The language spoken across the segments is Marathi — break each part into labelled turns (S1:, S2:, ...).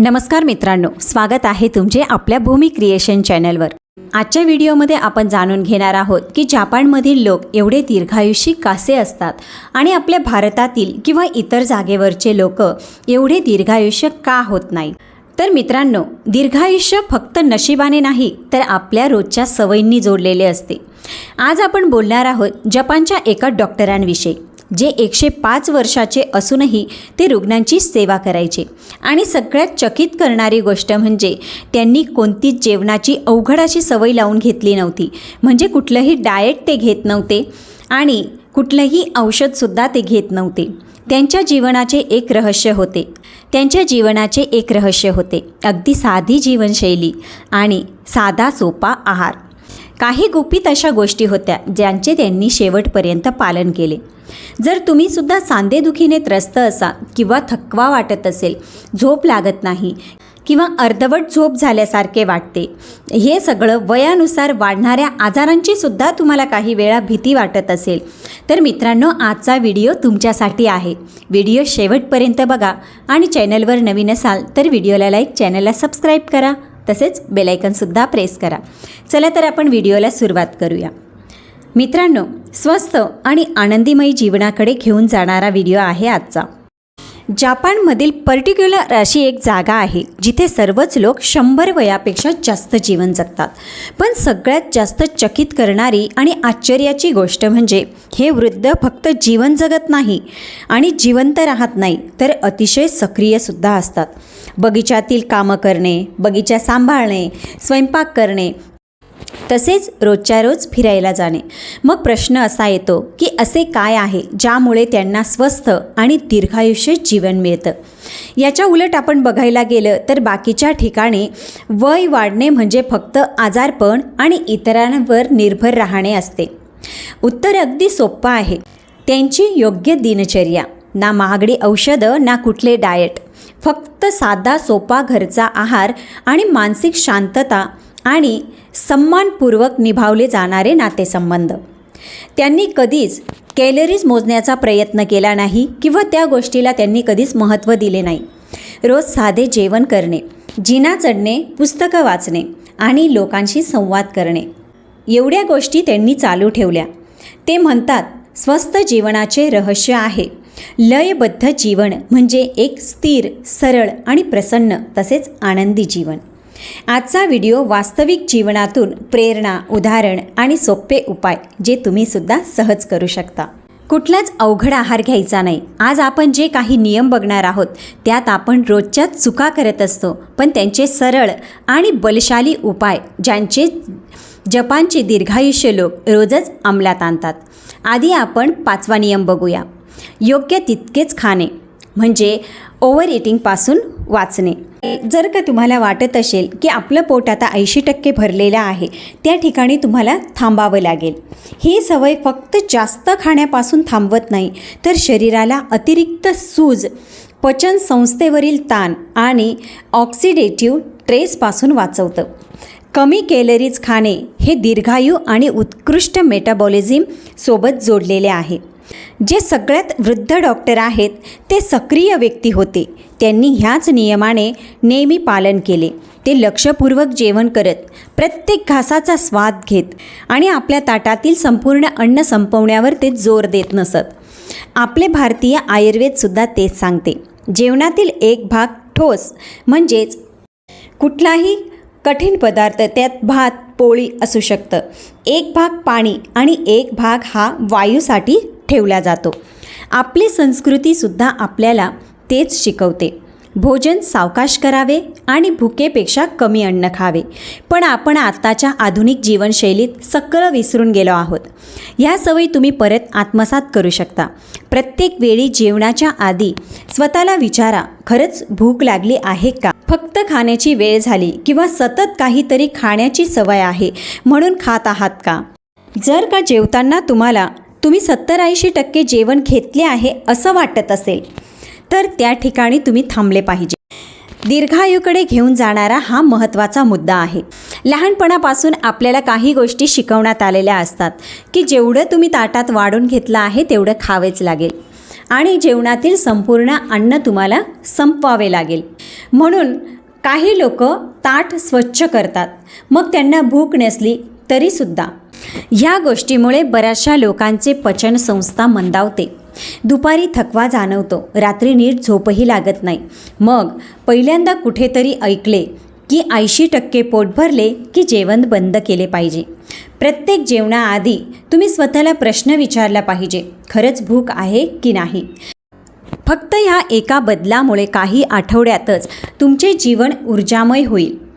S1: नमस्कार मित्रांनो स्वागत आहे तुमचे आपल्या भूमी क्रिएशन चॅनलवर. आजच्या व्हिडिओमध्ये आपण जाणून घेणार आहोत की जपानमधील लोक एवढे दीर्घायुषी कसे असतात आणि आपल्या भारतातील किंवा इतर जागेवरचे लोक एवढे दीर्घायुष्य का होत नाही? तर मित्रांनो दीर्घायुष्य फक्त नशिबाने नाही तर आपल्या रोजच्या सवयींनी जोडलेले असते. आज आपण बोलणार आहोत जपानच्या एका डॉक्टरांविषयी. जे एकशे पाच वर्षाचे असूनही ते रुग्णांची सेवा करायचे. आणि सगळ्यात चकित करणारी गोष्ट म्हणजे त्यांनी कोणतीच जेवणाची अवघड अशी सवय लावून घेतली नव्हती. म्हणजे कुठलंही डाएट ते घेत नव्हते आणि कुठलंही औषधसुद्धा ते घेत नव्हते. त्यांच्या जीवनाचे एक रहस्य होते. त्यांच्या जीवनाचे एक रहस्य होते. अगदी साधी जीवनशैली आणि साधा सोपा आहार. काही गुपित अशा गोष्टी होत्या ज्यांचे त्यांनी शेवटपर्यंत पालन केले. जर तुम्ही सुद्धा सांधेदुखीने त्रस्त असाल किंवा थकवा वाटत असेल झोप लागत नाही किंवा अर्धवट झोप झाल्यासारखे वाटते हे सगळं वयानुसार वाढणाऱ्या आजारांची सुद्धा तुम्हाला काही वेळा भीती वाटत असेल. तर मित्रांनो आजचा व्हिडिओ तुमच्यासाठी आहे. व्हिडिओ शेवटपर्यंत बघा आणि चॅनलवर नवीन असाल तर व्हिडिओला लाईक चॅनलला सबस्क्राईब करा तसेच बेलायकनसुद्धा प्रेस करा. चला तर आपण व्हिडिओला सुरुवात करूया. मित्रांनो स्वस्त आणि आनंदीमयी जीवनाकडे घेऊन जाणारा व्हिडिओ आहे आजचा. जापानमधील पर्टिक्युलर अशी एक जागा आहे जिथे सर्वच लोक शंभर वयापेक्षा जास्त जीवन जगतात. पण सगळ्यात जास्त चकित करणारी आणि आश्चर्याची गोष्ट म्हणजे हे वृद्ध फक्त जीवन जगत नाही आणि जिवंत राहत नाही तर अतिशय सक्रियसुद्धा असतात. बगीच्यातील कामं करणे बगीचा सांभाळणे स्वयंपाक करणे तसेच रोजच्या रोज फिरायला जाणे. मग प्रश्न असा येतो की असे काय आहे ज्यामुळे त्यांना स्वस्थ आणि दीर्घायुष्य जीवन मिळतं? याच्या उलट आपण बघायला गेलं तर बाकीच्या ठिकाणी वय वाढणे म्हणजे फक्त आजारपण आणि इतरांवर निर्भर राहणे असते. उत्तर अगदी सोपं आहे. त्यांची योग्य दिनचर्या ना महागडी औषधं ना कुठले डाएट फक्त साधा सोपा घरचा आहार आणि मानसिक शांतता आणि सन्मानपूर्वक निभावले जाणारे नातेसंबंध. त्यांनी कधीच कॅलरीज मोजण्याचा प्रयत्न केला नाही किंवा त्या गोष्टीला त्यांनी कधीच महत्त्व दिले नाही. रोज साधे जेवण करणे जिना चढणे पुस्तकं वाचणे आणि लोकांशी संवाद करणे. एवढ्या गोष्टी त्यांनी चालू ठेवल्या. ते म्हणतात स्वस्त जीवनाचे रहस्य आहे. लयबद्ध जीवन म्हणजे एक स्थिर सरळ आणि प्रसन्न तसेच आनंदी जीवन. आजचा व्हिडिओ वास्तविक जीवनातून प्रेरणा उदाहरण आणि सोपे उपाय जे तुम्हीसुद्धा सहज करू शकता. कुठलाच अवघड आहार घ्यायचा नाही. आज आपण जे काही नियम बघणार आहोत त्यात आपण रोजच्या चुका करत असतो पण त्यांचे सरळ आणि बलशाली उपाय ज्यांचे जपानचे दीर्घायुष्य लोक रोजच अंमलात आणतात. आधी आपण पाचवा नियम बघूया. योग्य तितकेच खाणे म्हणजे ओव्हर इटिंगपासून वाचणे. जर का तुम्हाला वाटत असेल की आपलं पोट आता ऐंशी टक्के भरलेलं आहे त्या ठिकाणी तुम्हाला थांबावं लागेल. ही सवय फक्त जास्त खाण्यापासून थांबवत नाही तर शरीराला अतिरिक्त सूज पचन संस्थेवरील ताण आणि ऑक्सिडेटिव्ह ट्रेसपासून वाचवतं. कमी कॅलरीज खाणे हे दीर्घायू आणि उत्कृष्ट मेटाबॉलिझम सोबत जोडलेले आहे. जे सगळ्यात वृद्ध डॉक्टर आहेत ते सक्रिय व्यक्ती होते. त्यांनी ह्याच नियमाने नेहमी पालन केले. ते लक्षपूर्वक जेवण करत प्रत्येक घासाचा स्वाद घेत आणि आपल्या ताटातील संपूर्ण अन्न संपवण्यावर ते जोर देत नसत. आपले भारतीय आयुर्वेदसुद्धा तेच सांगते. जेवणातील एक भाग ठोस म्हणजेच कुठलाही कठीण पदार्थ त्यात भात पोळी असू शकतं. एक भाग पाणी आणि एक भाग हा वायूसाठी ठेवला जातो. आपली संस्कृतीसुद्धा आपल्याला तेच शिकवते. भोजन सावकाश करावे आणि भुकेपेक्षा कमी अन्न खावे. पण आपण आत्ताच्या आधुनिक जीवनशैलीत सगळं विसरून गेलो आहोत. ह्या सवयी तुम्ही परत आत्मसात करू शकता. प्रत्येक वेळी जेवणाच्या आधी स्वतःला विचारा खरंच भूक लागली आहे का? फक्त खाण्याची वेळ झाली किंवा सतत काहीतरी खाण्याची सवय आहे म्हणून खात आहात का? जर का जेवताना तुम्हाला तुम्ही सत्तर ऐंशी टक्के जेवण घेतले आहे असं वाटत असेल तर त्या ठिकाणी तुम्ही थांबले पाहिजे. दीर्घायूकडे घेऊन जाणारा हा महत्त्वाचा मुद्दा आहे. लहानपणापासून आपल्याला काही गोष्टी शिकवण्यात आलेल्या असतात की जेवढं तुम्ही ताटात वाढून घेतलं आहे तेवढं खावेच लागेल. आणि जेवणातील संपूर्ण अन्न तुम्हाला संपवावे लागेल. म्हणून काही लोक ताट स्वच्छ करतात. मग त्यांना भूक नसली तरीसुद्धा. ह्या गोष्टीमुळे बऱ्याचशा लोकांचे पचनसंस्था मंदावते. दुपारी थकवा जाणवतो. रात्री नीट झोपही लागत नाही. मग पहिल्यांदा कुठेतरी ऐकले की ऐंशी टक्के पोट भरले की जेवण बंद केले पाहिजे. प्रत्येक जेवणाआधी तुम्ही स्वतःला प्रश्न विचारला पाहिजे खरंच भूक आहे की नाही? फक्त ह्या एका बदलामुळे काही आठवड्यातच तुमचे जीवन ऊर्जामय होईल.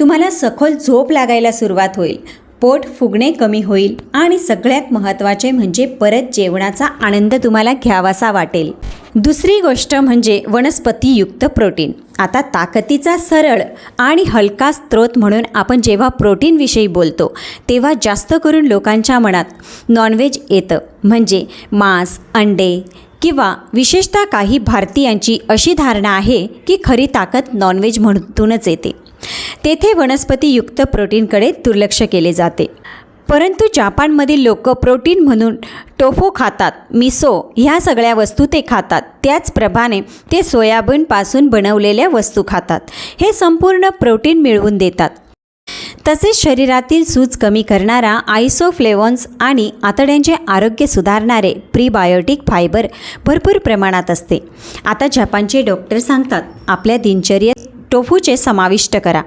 S1: तुम्हाला सखोल झोप लागायला सुरुवात होईल. पोट फुगणे कमी होईल आणि सगळ्यात महत्त्वाचे म्हणजे परत जेवणाचा आनंद तुम्हाला घ्यावासा वाटेल. दुसरी गोष्ट म्हणजे वनस्पतीयुक्त प्रोटीन. आता ताकदीचा सरळ आणि हलका स्रोत म्हणून आपण जेव्हा प्रोटीनविषयी बोलतो तेव्हा जास्त करून लोकांच्या मनात नॉनव्हेज येतं. म्हणजे मांस अंडे किंवा विशेषतः काही भारतीयांची अशी धारणा आहे की खरी ताकद नॉनव्हेज म्हणूनच येते. तेथे वनस्पतीयुक्त प्रोटीनकडे दुर्लक्ष केले जाते. परंतु जापानमधील लोक प्रोटीन म्हणून टोफो खातात मिसो ह्या सगळ्या वस्तू ते खातात. त्याचप्रमाणे ते सोयाबीनपासून बनवलेल्या वस्तू खातात. हे संपूर्ण प्रोटीन मिळवून देतात. तसेच शरीरातील सूज कमी करणारा आयसोफ्लेवॉन्स आणि आतड्यांचे आरोग्य सुधारणारे प्रीबायोटिक फायबर भरपूर प्रमाणात असते. आता जपानचे डॉक्टर सांगतात आपल्या दिनचर्येत टोफूचे समाविष्ट करा.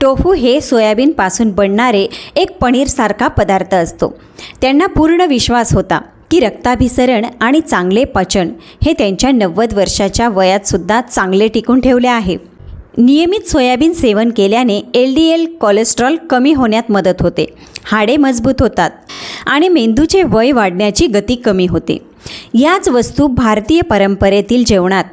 S1: टोफू हे सोयाबीनपासून बनणारे एक पनीरसारखा पदार्थ असतो. त्यांना पूर्ण विश्वास होता की रक्ताभिसरण आणि चांगले पचन हे त्यांच्या नव्वद वर्षाच्या वयातसुद्धा चांगले टिकून ठेवले आहे. नियमित सोयाबीन सेवन केल्याने एल डी एल कोलेस्ट्रॉल कमी होण्यात मदत होते हाडे मजबूत होतात आणि मेंदूचे वय वाढण्याची गती कमी होते. याच वस्तू भारतीय परंपरेतील जेवणात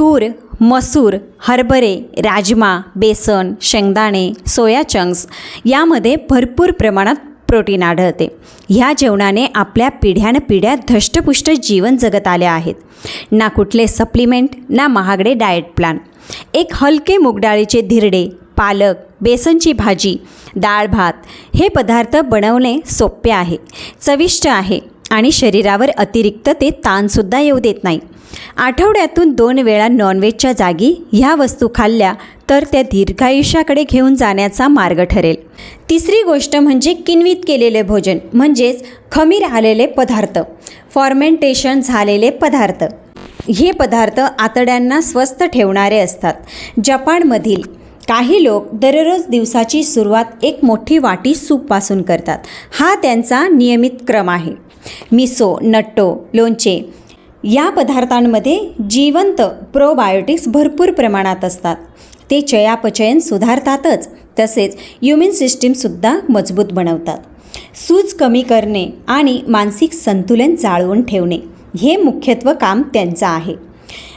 S1: तूर मसूर हरभरे राजमा बेसन शेंगदाणे सोया चंक्स यामध्ये भरपूर प्रमाणात प्रोटीन आढळते. ह्या जेवणाने आपल्या पिढ्यानपिढ्या धष्टपुष्ट जीवन जगत आले आहेत. ना कुठले सप्लिमेंट ना महागडे डाएट प्लॅन. एक हलके मूगडाळीचे धिरडे पालक बेसनची भाजी डाळ भात हे पदार्थ बनवणे सोपे आहे चविष्ट आहे. आणि शरीरावर अतिरिक्त ते ताणसुद्धा येऊ देत नाही. आठवड्यातून दोन वेळा नॉनव्हेजच्या जागी ह्या वस्तू खाल्ल्या तर त्या दीर्घायुष्याकडे घेऊन जाण्याचा मार्ग ठरेल. तिसरी गोष्ट म्हणजे किन्वित केलेले भोजन म्हणजेच खमीर आलेले पदार्थ फॉर्मेंटेशन झालेले पदार्थ. हे पदार्थ आतड्यांना स्वस्थ ठेवणारे असतात. जपानमधील काही लोक दररोज दिवसाची सुरुवात एक मोठी वाटी सूपपासून करतात. हा त्यांचा नियमित क्रम आहे. मिसो नट्टो लोणचे या पदार्थांमध्ये जिवंत प्रोबायोटिक्स भरपूर प्रमाणात असतात. ते चयापचयन सुधारतातच तसेच ह्युमन सिस्टीमसुद्धा मजबूत बनवतात. सूज कमी करणे आणि मानसिक संतुलन जाळवून ठेवणे हे मुख्यत्व काम त्यांचं आहे.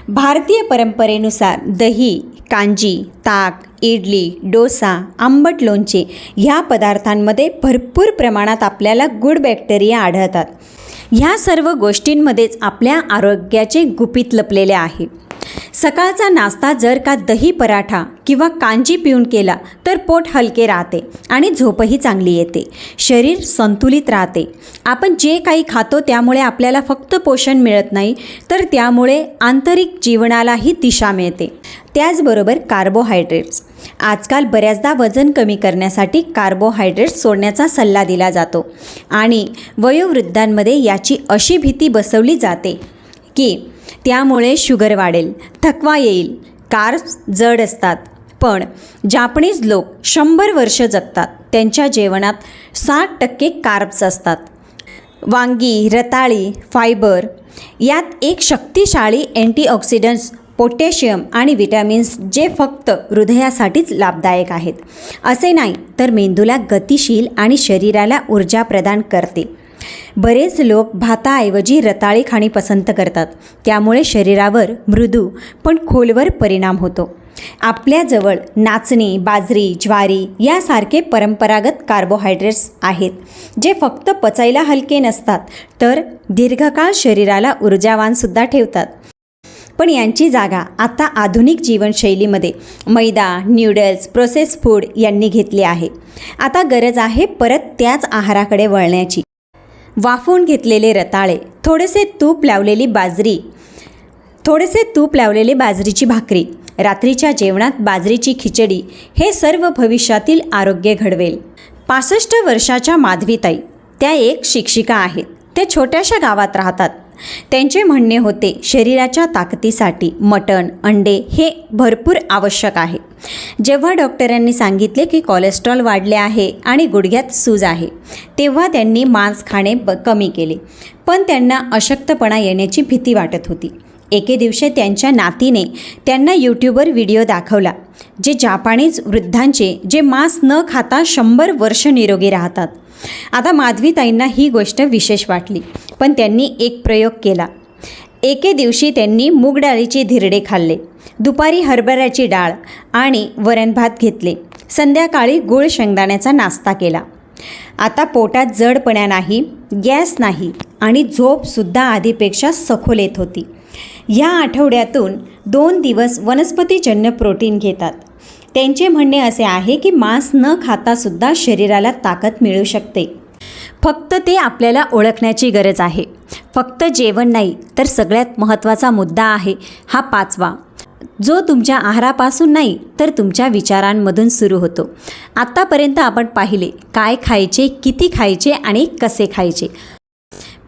S1: भारतीय परंपरेनुसार दही कांजी ताक इडली डोसा आंबट लोणचे ह्या पदार्थांमध्ये भरपूर प्रमाणात आपल्याला गुड बॅक्टेरिया आढळतात. ह्या सर्व गोष्टींमध्येच आपल्या आरोग्याचे गुपित लपलेले आहे. सकाळचा नाश्ता जर का दही पराठा किंवा कांजी पिऊन केला तर पोट हलके राहते आणि झोपही चांगली येते. शरीर संतुलित राहते. आपण जे काही खातो त्यामुळे आपल्याला फक्त पोषण मिळत नाही तर त्यामुळे आंतरिक जीवनालाही दिशा मिळते. त्याचबरोबर कार्बोहायड्रेट्स आजकाल बऱ्याचदा वजन कमी करण्यासाठी कार्बोहायड्रेट्स सोडण्याचा सल्ला दिला जातो आणि वयोवृद्धांमध्ये याची अशी भीती बसवली जाते की त्यामुळे शुगर वाढेल थकवा येईल कार्ब्स जड असतात. पण जापनीज लोक शंभर वर्ष जगतात. त्यांच्या जेवणात साठ टक्के कार्ब्स असतात. वांगी रताळी फायबर यात एक शक्तिशाली अँटीऑक्सिडंट्स पोटॅशियम आणि विटॅमिन्स जे फक्त हृदयासाठीच लाभदायक आहेत. असे नाही तर मेंदूला गतिशील आणि शरीराला ऊर्जा प्रदान करते. बरेच लोक भाताऐवजी रताळी खाणी पसंत करतात. त्यामुळे शरीरावर मृदू पण खोलवर परिणाम होतो. आपल्याजवळ नाचणी बाजरी ज्वारी यासारखे परंपरागत कार्बोहायड्रेट्स आहेत जे फक्त पचायला हलके नसतात तर दीर्घकाळ शरीराला ऊर्जावानसुद्धा ठेवतात. पण यांची जागा आता आधुनिक जीवनशैलीमध्ये मैदा न्यूडल्स प्रोसेस फूड यांनी घेतली आहे. आता गरज आहे परत त्याच आहाराकडे वळण्याची. वाफवून घेतलेले रताळे थोडेसे तूप लावलेली बाजरी थोडेसे तूप लावलेले बाजरीची भाकरी रात्रीच्या जेवणात बाजरीची खिचडी हे सर्व भविष्यातील आरोग्य घडवेल. पासष्ट वर्षाच्या माधवीताई त्या एक शिक्षिका आहेत. त्या छोट्याशा गावात राहतात. त्यांचे म्हणणे होते शरीराच्या ताकदीसाठी मटण अंडे हे भरपूर आवश्यक आहे. जेव्हा डॉक्टरांनी सांगितले की कोलेस्ट्रॉल वाढले आहे आणि गुडघ्यात सूज आहे तेव्हा त्यांनी मांस खाणे ब कमी केले. पण त्यांना अशक्तपणा येण्याची भीती वाटत होती. एके दिवशी त्यांच्या नातीने त्यांना यूट्यूबवर व्हिडिओ दाखवला जे जापानीज वृद्धांचे जे मांस न खाता शंभर वर्ष निरोगी राहतात. आता माधवीताईंना ही गोष्ट विशेष वाटली पण त्यांनी एक प्रयोग केला. एके दिवशी त्यांनी मूग डाळीचे धिरडे खाल्ले. दुपारी हरभऱ्याची डाळ आणि वरण भात घेतले. संध्याकाळी गुळ शेंगदाण्याचा नाश्ता केला. आता पोटात जडपणा नाही गॅस नाही आणि झोपसुद्धा आधीपेक्षा सखोल येत होती. ह्या आठवड्यातून दोन दिवस वनस्पतीजन्य प्रोटीन घेतात. त्यांचे म्हणणे असे आहे की मांस न खातासुद्धा शरीराला ताकद मिळू शकते. फक्त ते आपल्याला ओळखण्याची गरज आहे. फक्त जेवण नाही तर सगळ्यात महत्त्वाचा मुद्दा आहे हा पाचवा. जो तुमच्या आहारापासून नाही तर तुमच्या विचारांमधून सुरू होतो. आत्तापर्यंत आपण पाहिले काय खायचे किती खायचे आणि कसे खायचे.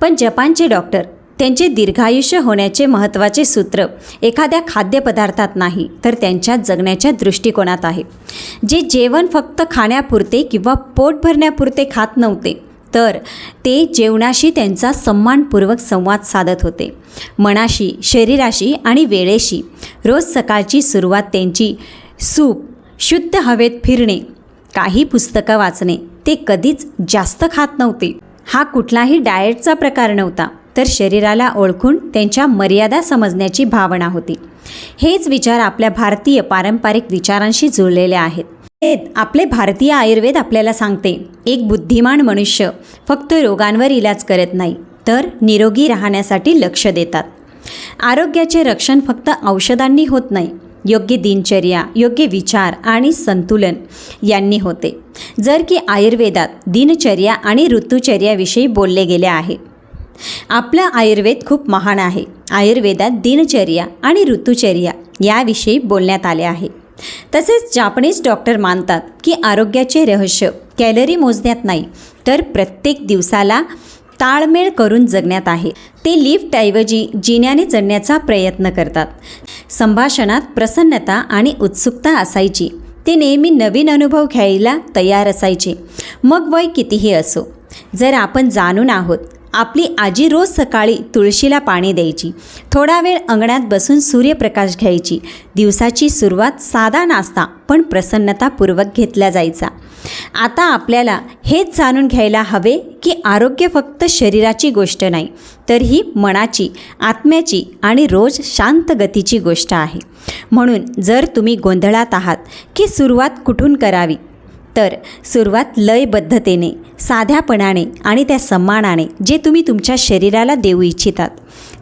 S1: पण जपानचे डॉक्टर त्यांचे दीर्घायुष्य होण्याचे महत्त्वाचे सूत्र एखाद्या खाद्यपदार्थात नाही तर त्यांच्या जगण्याच्या दृष्टिकोनात आहे. जे जेवण फक्त खाण्यापुरते किंवा पोट भरण्यापुरते खात नव्हते तर ते जेवणाशी त्यांचा सन्मानपूर्वक संवाद साधत होते. मनाशी शरीराशी आणि वेळेशी रोज सकाळची सुरुवात त्यांची सूप शुद्ध हवेत फिरणे काही पुस्तकं वाचणे ते कधीच जास्त खात नव्हते. हा कुठलाही डाएटचा प्रकार नव्हता तर शरीराला ओळखून त्यांच्या मर्यादा समजण्याची भावना होती. हेच विचार आपल्या भारतीय पारंपरिक विचारांशी जुळलेले आहेत. आपले भारतीय आयुर्वेद आपल्याला सांगते एक बुद्धिमान मनुष्य फक्त रोगांवर इलाज करत नाही तर निरोगी राहण्यासाठी लक्ष देतात. आरोग्याचे रक्षण फक्त औषधांनी होत नाही योग्य दिनचर्या योग्य विचार आणि संतुलन यांनी होते. जर की आयुर्वेदात दिनचर्या आणि ऋतुचर्याविषयी बोलले गेले आहे. आपलं आयुर्वेद खूप महान आहे. आयुर्वेदात दिनचर्या आणि ऋतुचर्या याविषयी बोलण्यात आले आहे. तसेच जापनीज डॉक्टर मानतात की आरोग्याचे रहस्य कॅलरी मोजण्यात नाही तर प्रत्येक दिवसाला ताळमेळ करून जगण्यात आहे. ते लिफ्टऐवजी जिन्याने चढण्याचा प्रयत्न करतात. संभाषणात प्रसन्नता आणि उत्सुकता असायची. ते नेहमी नवीन अनुभव घ्यायला तयार असायचे. मग वय कितीही असो जर आपण जाणून आहोत आपली आजी रोज सकाळी तुळशीला पाणी द्यायची. थोडा वेळ अंगणात बसून सूर्यप्रकाश घ्यायची. दिवसाची सुरुवात साधा नाश्ता पण प्रसन्नतापूर्वक घेतला जायचा. आता आपल्याला हेच जाणून घ्यायला हवे की आरोग्य फक्त शरीराची गोष्ट नाही तर ही मनाची आत्म्याची आणि रोज शांत गतीची गोष्ट आहे. म्हणून जर तुम्ही गोंधळात आहात की सुरुवात कुठून करावी तर सुरुवात लयबद्धतेने साध्यापणाने आणि त्या सन्मानाने जे तुम्ही तुमच्या शरीराला देऊ इच्छितात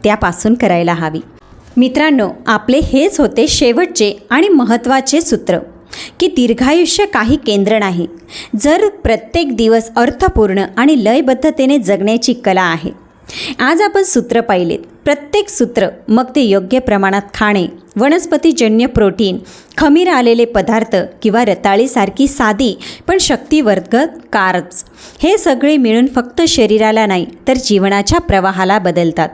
S1: त्यापासून करायला हवी. मित्रांनो आपले हेच होते शेवटचे आणि महत्त्वाचे सूत्र की दीर्घायुष्य काही केंद्र नाही. जर प्रत्येक दिवस अर्थपूर्ण आणि लयबद्धतेने जगण्याची कला आहे आज आपण सूत्र पाहिलेत. प्रत्येक सूत्र मग ते योग्य प्रमाणात खाणे वनस्पतीजन्य प्रोटीन खमीर आलेले पदार्थ किंवा रताळीसारखी साधी पण शक्तिवर्धक कार्ब्स हे सगळे मिळून फक्त शरीराला नाही तर जीवनाच्या प्रवाहाला बदलतात.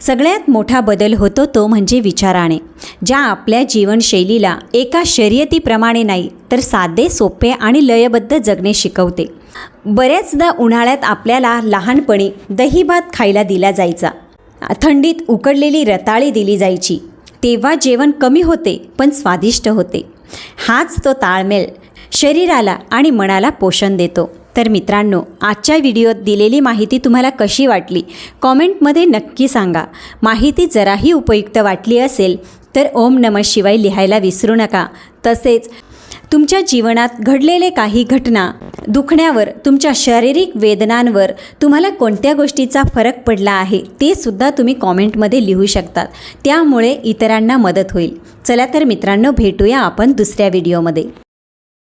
S1: सगळ्यात मोठा बदल होतो तो म्हणजे विचाराने. ज्या आपल्या जीवनशैलीला एका शर्यतीप्रमाणे नाही तर साधे सोपे आणि लयबद्ध जगणे शिकवते. बऱ्याचदा उन्हाळ्यात आपल्याला लहानपणी दही भात खायला दिला जायचा. थंडीत उकडलेली रताळी दिली जायची. तेव्हा जेवण कमी होते पण स्वादिष्ट होते. हाच तो ताळमेळ शरीराला आणि मनाला पोषण देतो. तर मित्रांनो आजच्या व्हिडिओत दिलेली माहिती तुम्हाला कशी वाटली? कॉमेंटमध्ये नक्की सांगा. माहिती जराही उपयुक्त वाटली असेल तर ओम नम शिवाय लिहायला विसरू नका. तसेच तुमच्या जीवनात घडलेले काही घटना दुखण्यावर तुमच्या शारीरिक वेदनांवर तुम्हाला कोणत्या गोष्टीचा फरक पडला आहे ते सुद्धा तुम्ही कॉमेंटमध्ये लिहू शकतात. त्यामुळे इतरांना मदत होईल. चला तर मित्रांनो भेटूया आपण दुसऱ्या व्हिडिओमध्ये.